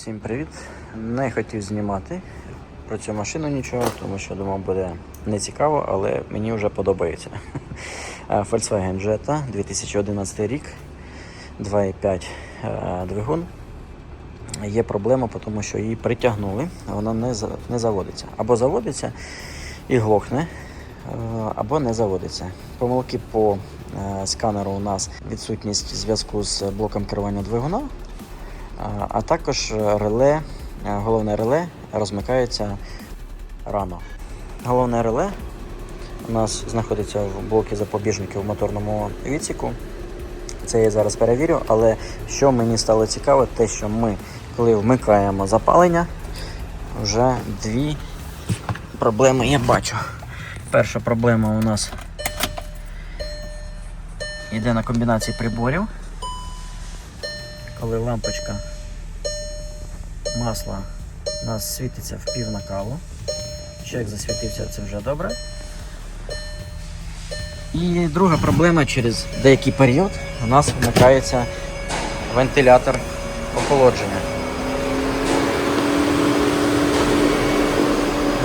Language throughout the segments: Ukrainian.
Всім привіт! Не хотів знімати про цю машину нічого, тому що думав буде не цікаво, але мені вже подобається. Volkswagen Jetta 2011 рік, 2,5 е, двигун. Є проблема, тому що її притягнули, вона не, не заводиться. Або заводиться і глохне, е, або не заводиться. Помилки по е, сканеру у нас відсутність зв'язку з блоком керування двигуна, а- також реле, е, головне реле розмикається рано. Головне реле у нас знаходиться в блокі запобіжників в моторному відсіку. Це я зараз перевірю, але що мені стало цікаво, те, що ми, коли вмикаємо запалення, вже дві проблеми я бачу. Перша проблема у нас йде на комбінації приборів. Коли лампочка масла у нас світиться в пів накалу. Чек засвітився, це вже добре. І друга проблема через деякий період у нас вмикається вентилятор охолодження.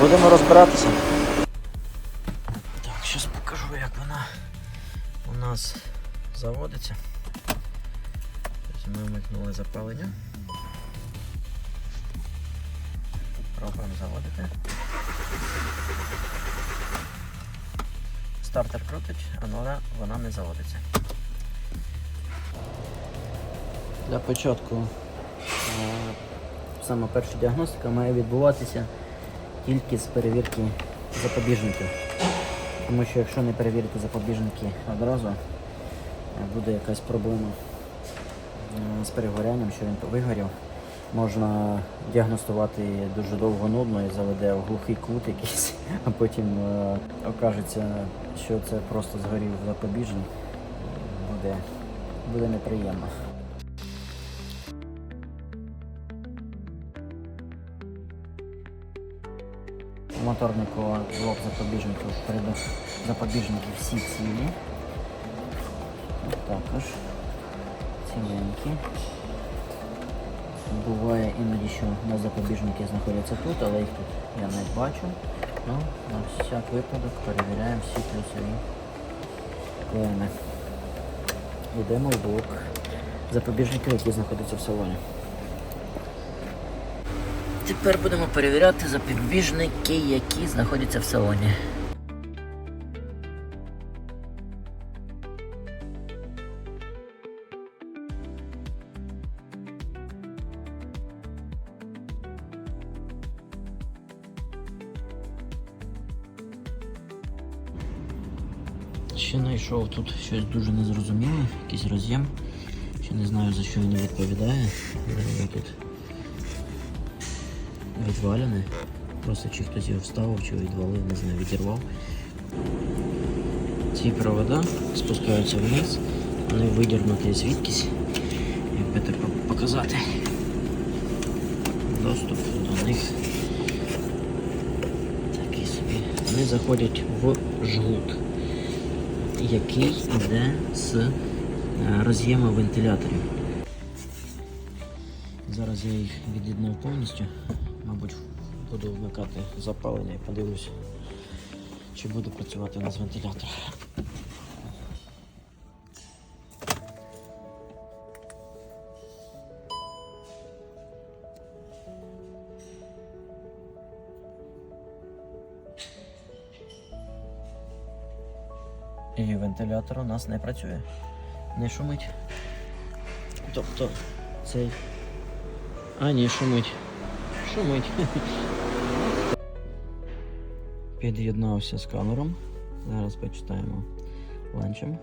Будемо розбиратися. Для початку е, саме перша діагностика має відбуватися тільки з перевірки запобіжників. Тому що якщо не перевірити запобіжники одразу, е, буде якась проблема е, з перегорянням, що він вигорів. Можна діагностувати дуже довго нудно і заведе в глухий кут якийсь, а потім е, окажеться, що це просто згорів запобіжник. Буде, буде неприємно. Моторнику блок запобіжників, запобіжники всі цілі. Також ціленькі. Буває іноді, що на запобіжники знаходяться тут, але їх тут я не бачу. Ну, на всяк випадок перевіряємо всі плюсові клеми. Йдемо в блок запобіжників, які знаходяться в салоні. Тепер будемо перевіряти запобіжники, які знаходяться в салоні. Ще знайшов тут щось дуже незрозуміле, якийсь роз'єм. Ще не знаю за що він відповідає. Тут відвалене. Просто чи хтось його вставив, чи відвалив, не знаю, відірвав. Ці провода спускаються вниз, вони видірнуті звідкись. Як би так показати. Доступ до них такий собі. Вони заходять в жгут який йде з е, роз'єму вентиляторів. Зараз я їх від'єднав повністю. Мабуть, буду вмикати запалення і подивлюсь, чи буде працювати у нас вентилятор. І вентилятор у нас не працює. Не шумить. Тобто цей. А, ні, шумить. Шумить. Під'єднався з камером. Зараз почитаємо ланчем.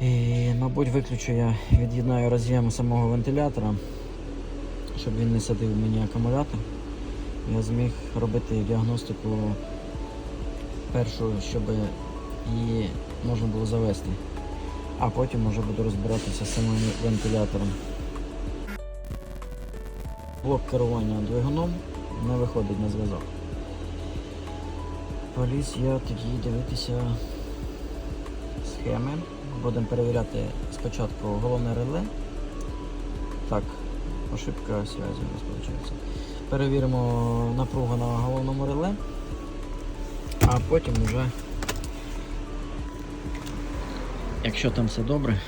І, мабуть, виключу я від'єднаю роз'єм самого вентилятора, щоб він не садив мені акумулятор. Я зміг робити діагностику першу, щоб її можна було завести. А потім вже буду розбиратися з самим вентилятором. Блок керування двигуном не виходить на зв'язок. Поліз я тоді дивитися схеми. Будемо перевіряти спочатку головне реле. Так, ошибка зв'язку у нас виходить. Перевіримо напругу на головному реле, а потім вже, якщо там все добре,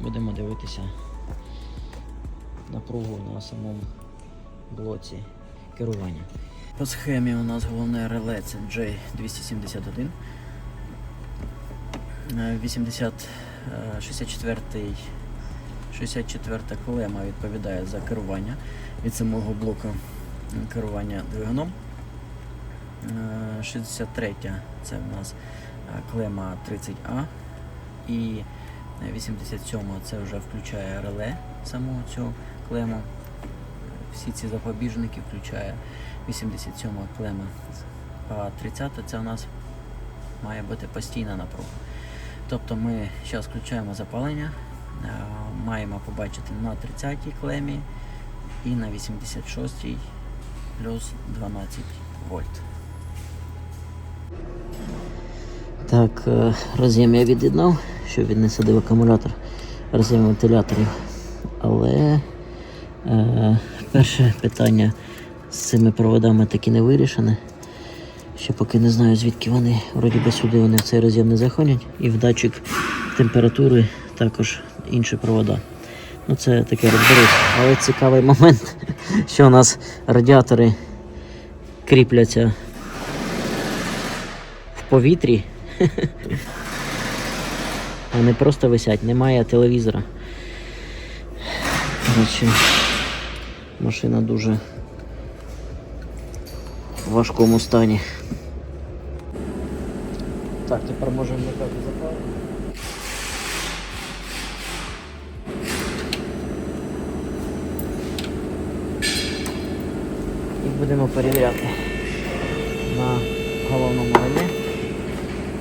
будемо дивитися напругу на самому блоці керування. По схемі у нас головне реле це J271. Е, 80, е, 64 64 колема відповідає за керування від самого блоку керування двигуном. Е, 63 це в нас е, клема 30А. І 87 це вже включає реле самого цього клему. Всі ці запобіжники включає 87 клема. А 30 це у нас має бути постійна напруга. Тобто ми зараз включаємо запалення, маємо побачити на 30 клемі і на 86 плюс 12 вольт. Так, е, роз'єм я від'єднав, щоб він не садив акумулятор роз'єм вентиляторів. Але перше питання з цими проводами таки не вирішене. Ще поки не знаю, звідки вони. Вроді би сюди вони в цей роз'єм не заходять. І в датчик температури також інші провода. Ну це таке розберусь. Але цікавий момент, що у нас радіатори кріпляться в повітрі. Вони просто висять, немає телевізора. Коротше, машина дуже в важкому стані. Так, тепер можемо вмикати запалення. І будемо перевіряти на головному релі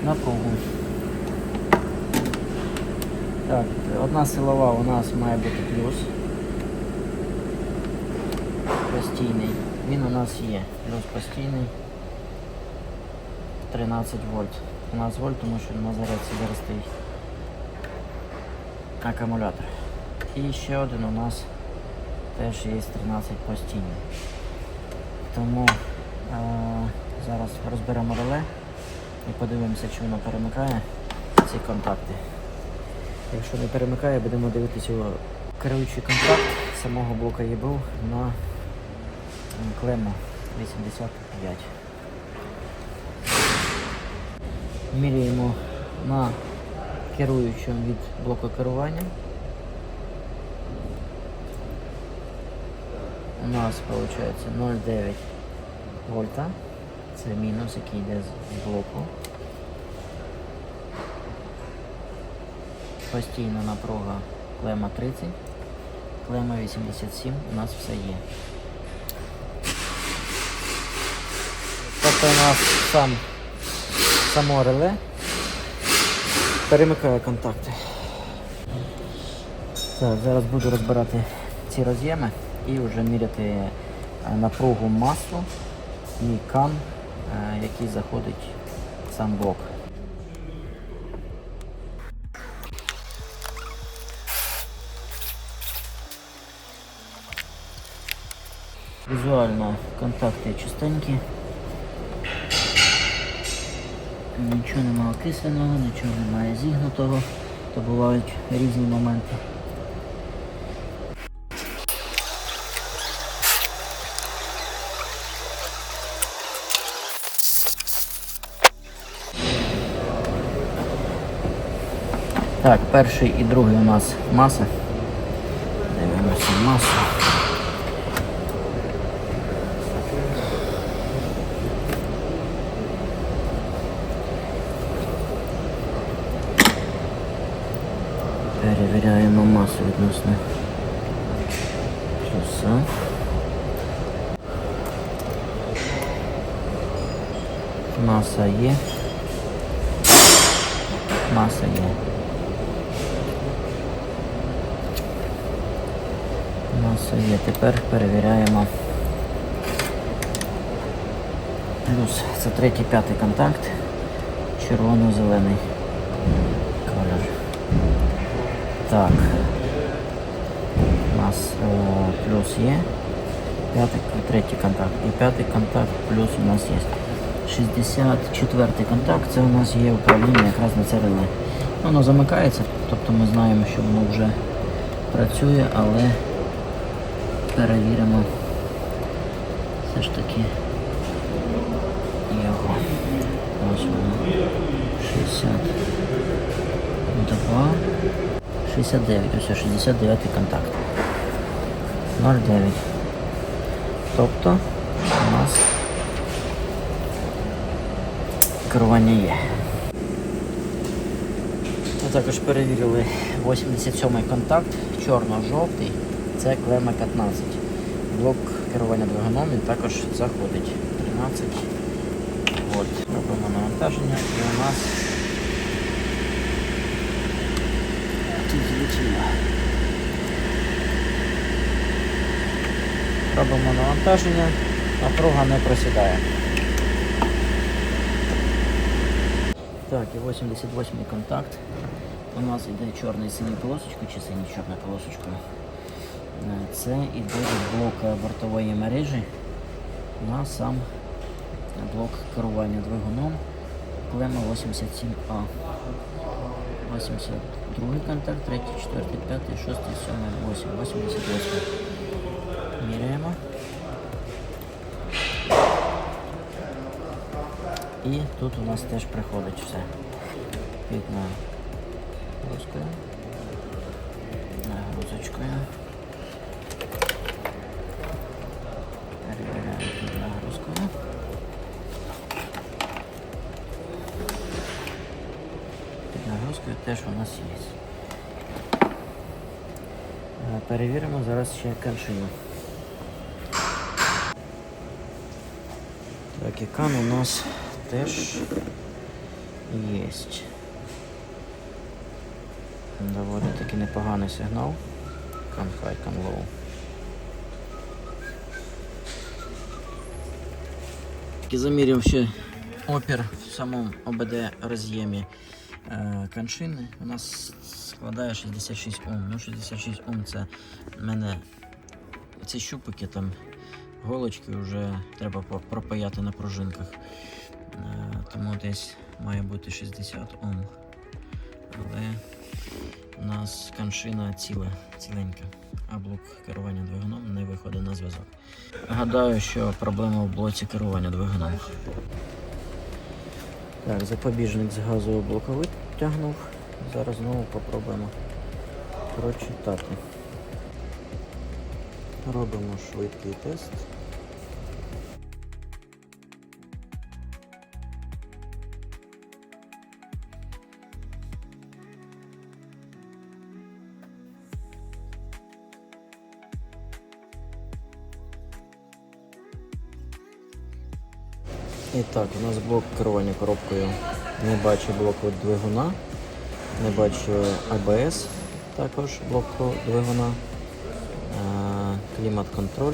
напругу. Так, одна силова у нас має бути плюс. Постійний. Він у нас є. Плюс постійний. 13 вольт. 13 вольт, тому що на зарядці зараз стоїть акумулятор. І ще один у нас теж є 13 постійний. Тому е- зараз розберемо реле і подивимося, чи воно перемикає ці контакти. Якщо не перемикає, будемо дивитися його керуючий контакт самого блока ЄБУ на м, клему 85. Міряємо на керуючому від блоку керування. У нас виходить 0,9 вольта. Це мінус, який йде з блоку. Постійна напруга клема 30, клема 87, у нас все є. Тобто у нас сам само реле перемикає контакти. Так, зараз буду розбирати ці роз'єми і вже міряти е, напругу масу і кан, е, який заходить в сам блок. Візуально контакти чистенькі. Нічого немає окисленого, нічого немає зігнутого, то бувають різні моменти. Так, перший і другий у нас маса. Дивимося масу. Перевіряємо масу відносно плюса. Маса є. Маса є. Маса є. Тепер перевіряємо. Плюс. Це третій, п'ятий контакт. Червоно-зелений Так. нас е, плюс є. П'ятий, третій контакт. І п'ятий контакт плюс у нас є. 64 контакт, це у нас є управління якраз на це. Воно замикається, тобто ми знаємо, що воно вже працює, але перевіримо все ж таки його. Ось воно. 62. 69. Ось 69 контакт. 09. Тобто у нас керування є. Ми також перевірили 87-й контакт, чорно-жовтий, це клема 15. Блок керування двигуном він також заходить. 13 вольт. Робимо навантаження і у нас тут злетіло. Робимо навантаження, напруга не просідає. Так, і 88 контакт. У нас йде чорний синій полосочкою чи синій чорна полосочкою. Е, Це іде від блока бортової мережі на сам блок керування двигуном Клема 87А. 82 контакт, 3, 4, 5, 6, 7, 8, 88. Міряємо. І тут у нас теж приходить все. Під нагрузкою. Нагрузочкою. Перевіряємо під нагрузкою. Під нагрузкою теж у нас є. Е, Перевіримо зараз ще каншину. Так, і кан у нас теж є. Доволі таки непоганий сигнал. Кан high, кан low. Заміряв ще опір в самому ОБД роз'ємі е, каншини. У нас складає 66 Ом. Ну, 66 Ом це в мене ці щупики там голочки вже треба пропаяти на пружинках. Е, Тому десь має бути 60 Ом. Але у нас каншина ціла, ціленька, а блок керування двигуном не виходить на зв'язок. Гадаю, що проблема в блоці керування двигуном. Так, запобіжник з газового блоку витягнув. Зараз знову попробуємо прочитати. Робимо швидкий тест. Так, у нас блок керування коробкою не бачу блоку двигуна, не бачу ABS, також блоку двигуна, е, клімат-контроль,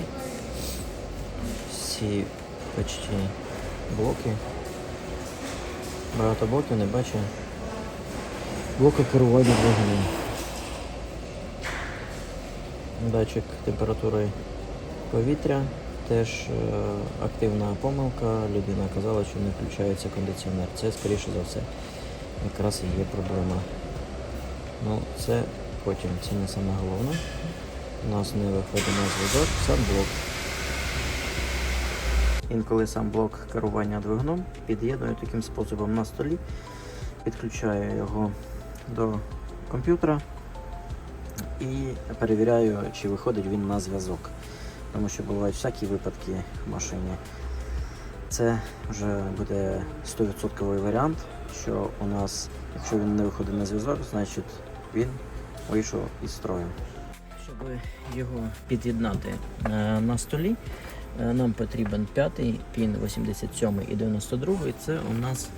всі почти блоки. Багато блоків не бачу блоку керування двигуном. Датчик температури повітря. Теж е, активна помилка. Людина казала, що не включається кондиціонер. Це, скоріше за все, якраз і є проблема. Ну, це потім, це не саме головне. У нас не виходить на зв'язок, сам блок. Інколи сам блок керування двигуном під'єдную таким способом на столі, підключаю його до комп'ютера і перевіряю, чи виходить він на зв'язок тому що бувають всякі випадки в машині. Це вже буде 100% варіант, що у нас, якщо він не виходить на зв'язок, значить він вийшов із строю. Щоб його під'єднати е, на столі, е, нам потрібен п'ятий пін 87 і 92 це у нас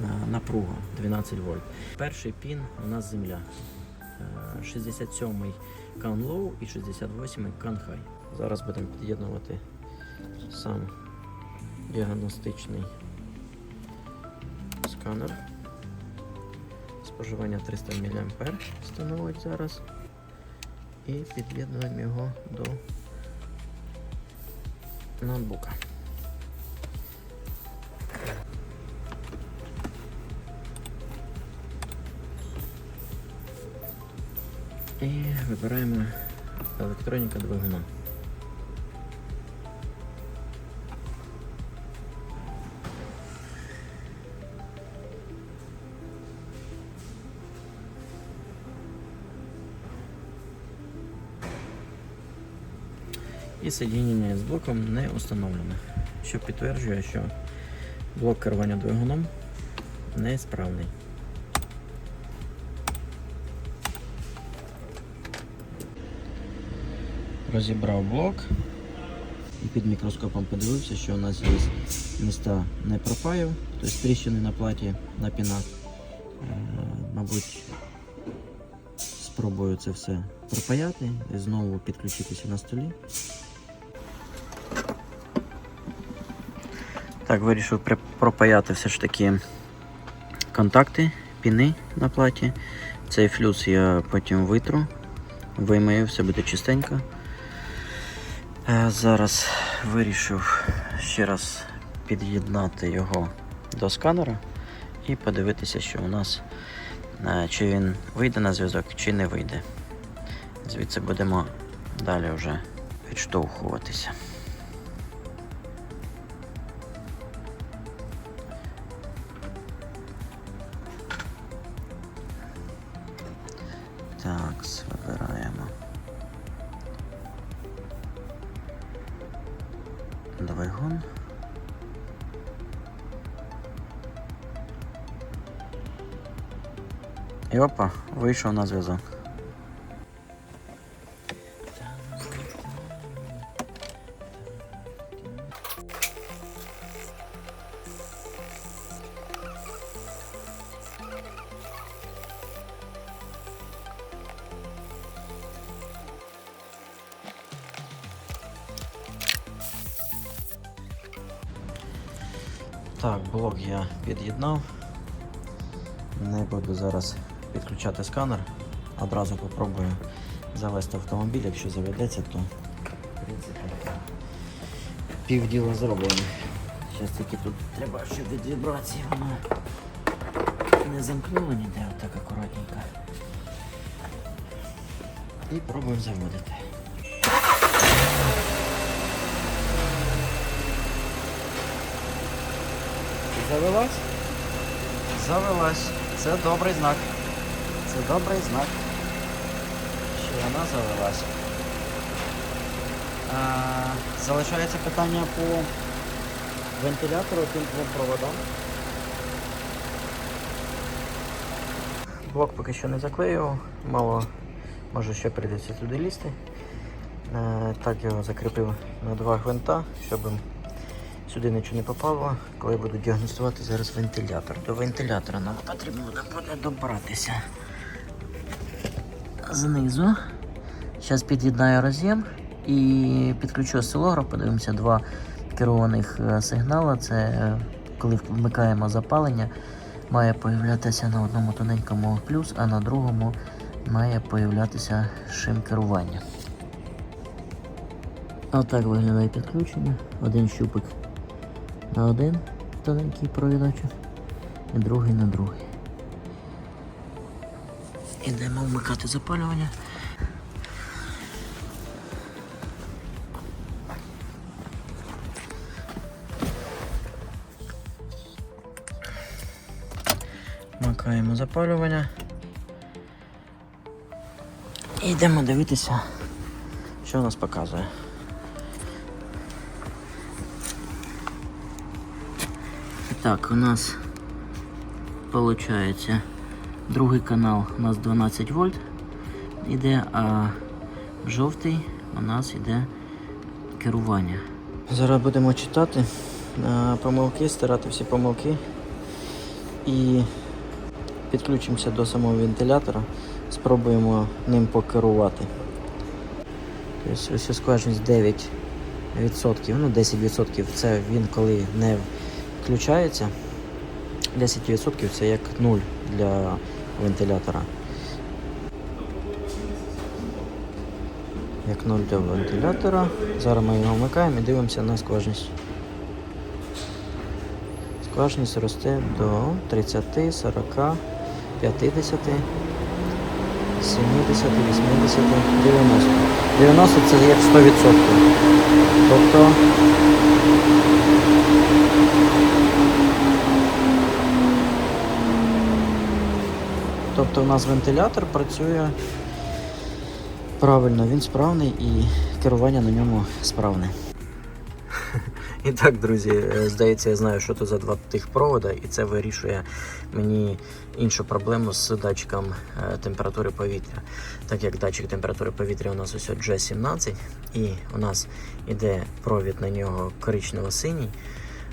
е, напруга 12 вольт. Перший пін у нас земля. Е, 67-й кан low і 68-й кан high. Зараз будемо під'єднувати сам діагностичний сканер. Споживання 300 мА становить зараз. і під'єднуємо його до ноутбука. І вибираємо електроніка двигуна. І соединення з блоком не установлено, що підтверджує, що блок керування двигуном несправний. Розібрав блок і під мікроскопом подивився, що у нас є міста не пропаяв, тобто тріщини на платі на пінах. Е, Мабуть, спробую це все пропаяти і знову підключитися на столі. Так, вирішив пропаяти все ж таки контакти, піни на платі. Цей флюс я потім витру, вимию, все буде чистенько. Е, Зараз вирішив ще раз під'єднати його до сканера і подивитися, що у нас е, чи він вийде на зв'язок, чи не вийде. Звідси будемо далі вже відштовхуватися. І опа, вийшов на зв'язок. Так, блок я під'єднав. Не буду зараз підключати сканер. Одразу попробую завести автомобіль, якщо заведеться, то в принципі пів діла зроблено. Зараз тільки тут треба, щоб від вібрації воно не замкнуло ніде, отак акуратненько. І пробуємо заводити. Завелась? Завелась. Це добрий знак. Це добрий знак. Що вона завелась. А, залишається питання по вентилятору тим двом проводам. Блок поки що не заклеював, мало може ще прийдеться туди лізти. Е, Так його закріпив на два гвинта, щоб Сюди нічого не попало, коли буду діагностувати зараз вентилятор. До вентилятора нам потрібно буде добратися знизу. Зараз під'єднаю роз'єм і підключу осцилограф, подивимося два керованих е, сигнала. Це е, коли вмикаємо запалення, має появлятися на одному тоненькому плюс, а на другому має появлятися шим керування. Отак виглядає підключення. Один щупик на один тоненький провідочок і другий на другий. Ідемо вмикати запалювання. Вмикаємо запалювання. І йдемо дивитися, що у нас показує. Так, у нас получается другий канал у нас 12 вольт іде, а жовтий у нас іде керування. Зараз будемо читати е, помилки, стирати всі помилки і підключимося до самого вентилятора, спробуємо ним покерувати. Тобто ось скважність 9%, ну 10% це він коли не включається. 10% це як 0 для вентилятора. як 0 для вентилятора. Зараз ми його вмикаємо і дивимося на скважність. Скважність росте до 30, 40, 50, 70, 80, 90. 90 це як 100%. Тобто Тобто у нас вентилятор працює правильно, він справний і керування на ньому справне. І так, друзі, е, здається, я знаю, що це за два тих провода, і це вирішує мені іншу проблему з датчиком е, температури повітря. Так як датчик температури повітря у нас ось G17, і у нас іде провід на нього коричнево-синій,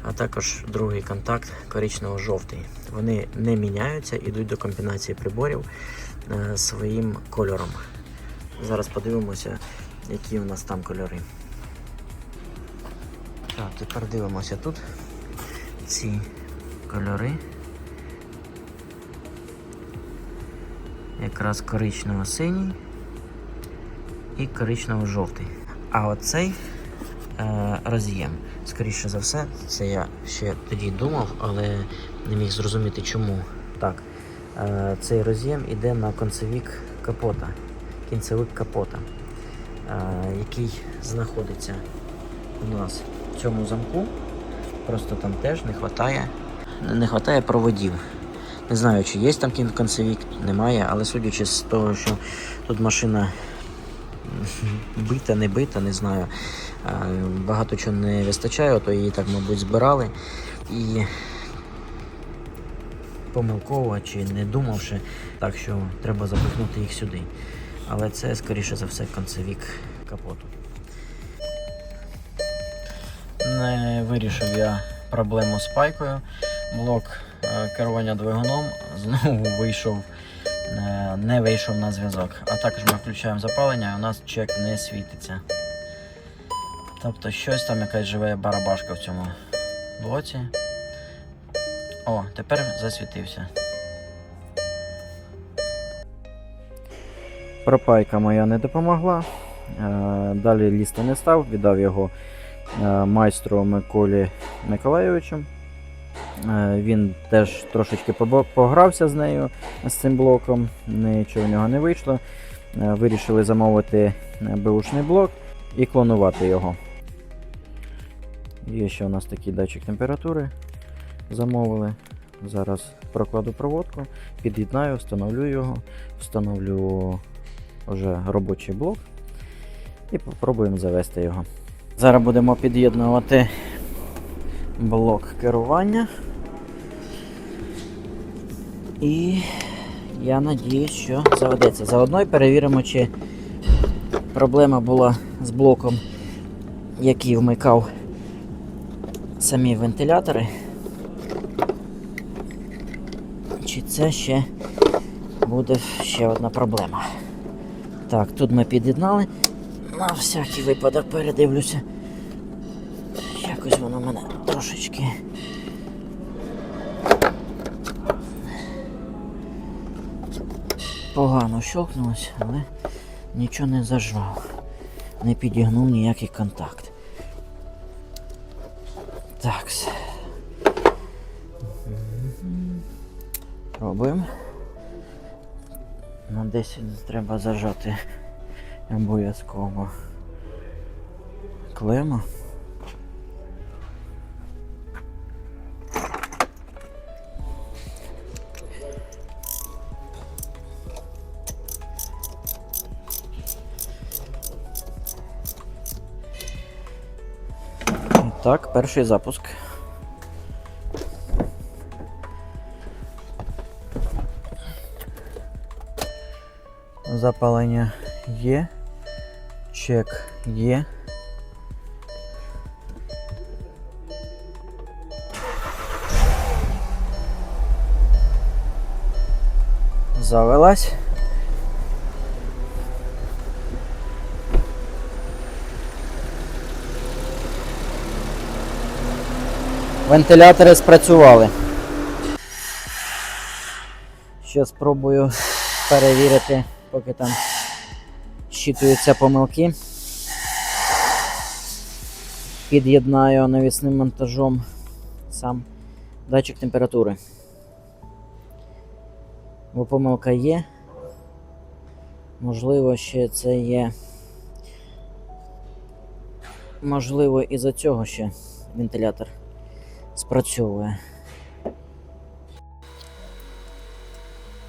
а також другий контакт коричнево-жовтий. Вони не міняються, ідуть до комбінації приборів е, своїм кольором. Зараз подивимося, які у нас там кольори. Так, тепер дивимося тут ці кольори. Якраз коричнево-синій і коричнево-жовтий. А оцей е, роз'єм, скоріше за все, це я ще тоді думав, але не міг зрозуміти чому. Так, е, цей роз'єм іде на концевік капота, кінцевик капота, е, який знаходиться у нас в цьому замку. Просто там теж не вистачає, не вистачає проводів. Не знаю, чи є там кін- концевік, немає, але судячи з того, що тут машина бита, не бита, не знаю. Багато чого не вистачає, то її так, мабуть, збирали. І помилково чи не думавши, так що треба запихнути їх сюди. Але це, скоріше за все, концевік капоту. Не вирішив я проблему з пайкою. Блок е, керування двигуном знову вийшов, е, не вийшов на зв'язок. А також ми включаємо запалення, і у нас чек не світиться. Тобто щось там якась живе барабашка в цьому блоці. О, тепер засвітився. Пропайка моя не допомогла. Е, Далі лізти не став, віддав його е, майстру Миколі Миколайовичу. Е, Він теж трошечки погрався з нею з цим блоком, нічого в нього не вийшло. Вирішили замовити беушний блок і клонувати його. Є ще у нас такий датчик температури. Замовили. Зараз прокладу проводку, під'єднаю, встановлю його, встановлю вже робочий блок і попробуємо завести його. Зараз будемо під'єднувати блок керування. І я надіюсь, що заведеться. Заодно й перевіримо, чи проблема була з блоком, який вмикав самі вентилятори. Чи це ще буде ще одна проблема? Так, тут ми під'єднали. На всякий випадок передивлюся. Якось воно мене трошечки. Погано щелкнулося, але нічого не зажав. Не підігнув ніякий контакт. Так. Пробуємо. Ну, десь треба зажати обов'язково клема. Перший запуск. Запалення є. Чек є. Завелась. Вентилятори спрацювали. Ще спробую перевірити, поки там щитуються помилки. Під'єднаю навісним монтажом сам датчик температури. Бо помилка є. Можливо, ще це є. Можливо, із-за цього ще вентилятор спрацьовує.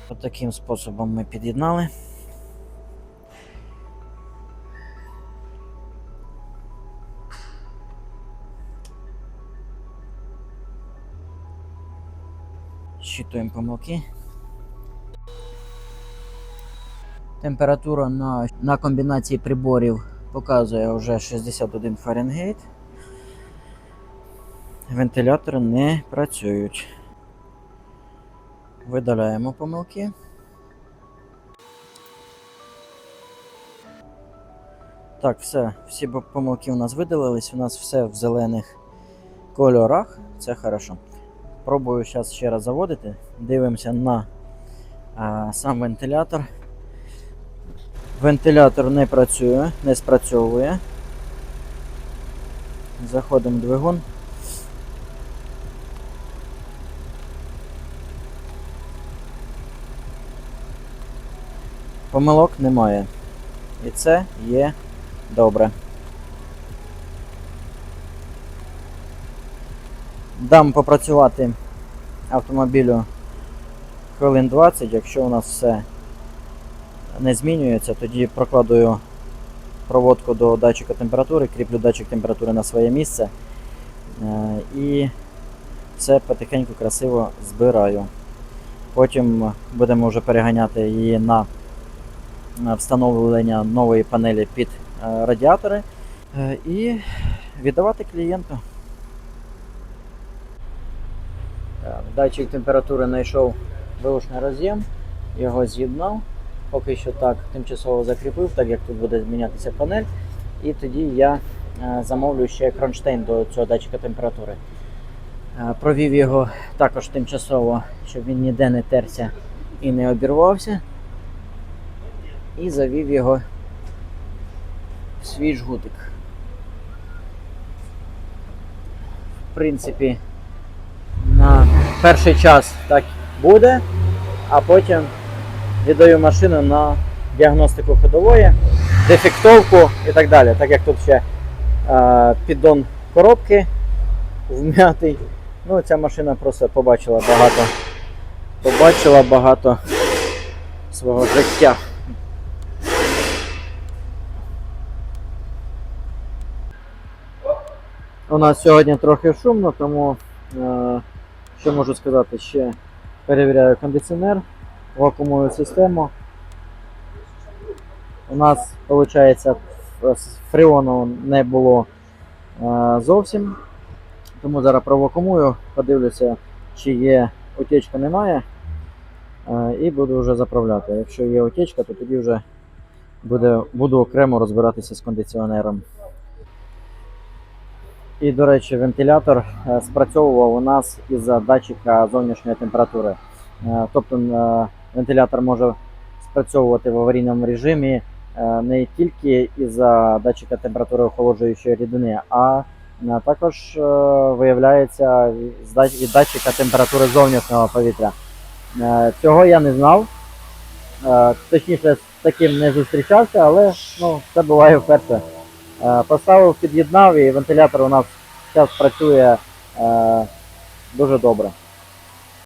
От способом ми під'єднали. Щитуємо помилки. Температура на, на комбінації приборів показує вже 61 Фаренгейт. Вентилятори не працюють. Видаляємо помилки. Так, все, всі помилки у нас видалились, у нас все в зелених кольорах. Це хорошо. Пробую зараз ще раз заводити. Дивимося на а, сам вентилятор. Вентилятор не працює, не спрацьовує. Заходимо в двигун. Помилок немає. І це є добре. Дам попрацювати автомобілю хвилин 20, якщо у нас все не змінюється, тоді прокладую проводку до датчика температури, кріплю датчик температури на своє місце е, і все потихеньку красиво збираю. Потім будемо вже переганяти її на на встановлення нової панелі під е, радіатори е, і віддавати клієнту. Датчик температури знайшов вилучний роз'єм, його з'єднав. Поки що так тимчасово закріпив, так як тут буде змінятися панель. І тоді я е, замовлю ще кронштейн до цього датчика температури. Е, Провів його також тимчасово, щоб він ніде не терся і не обірвався. І завів його в свій жгутик. В принципі, на перший час так буде, а потім віддаю машину на діагностику ходової, дефектовку і так далі. Так як тут ще е, піддон коробки вм'ятий. Ну, ця машина просто побачила багато, побачила багато свого життя. У нас сьогодні трохи шумно, тому е, що можу сказати, ще перевіряю кондиціонер, вакуумую систему. У нас, виходить, фреону не було е, зовсім. Тому зараз провакуумую, подивлюся, чи є утечка немає. е, І буду вже заправляти. Якщо є утечка, то тоді вже буде, буду окремо розбиратися з кондиціонером. І, до речі, вентилятор е, спрацьовував у нас із-за датчика зовнішньої температури. Е, Тобто е, вентилятор може спрацьовувати в аварійному режимі не тільки із-за датчика температури охолоджуючої рідини, а також виявляється від датчика температури зовнішнього повітря. Цього я не знав. Точніше, з таким не зустрічався, але ну, це буває вперше. Е, Поставив, під'єднав і вентилятор у нас зараз працює е, дуже добре.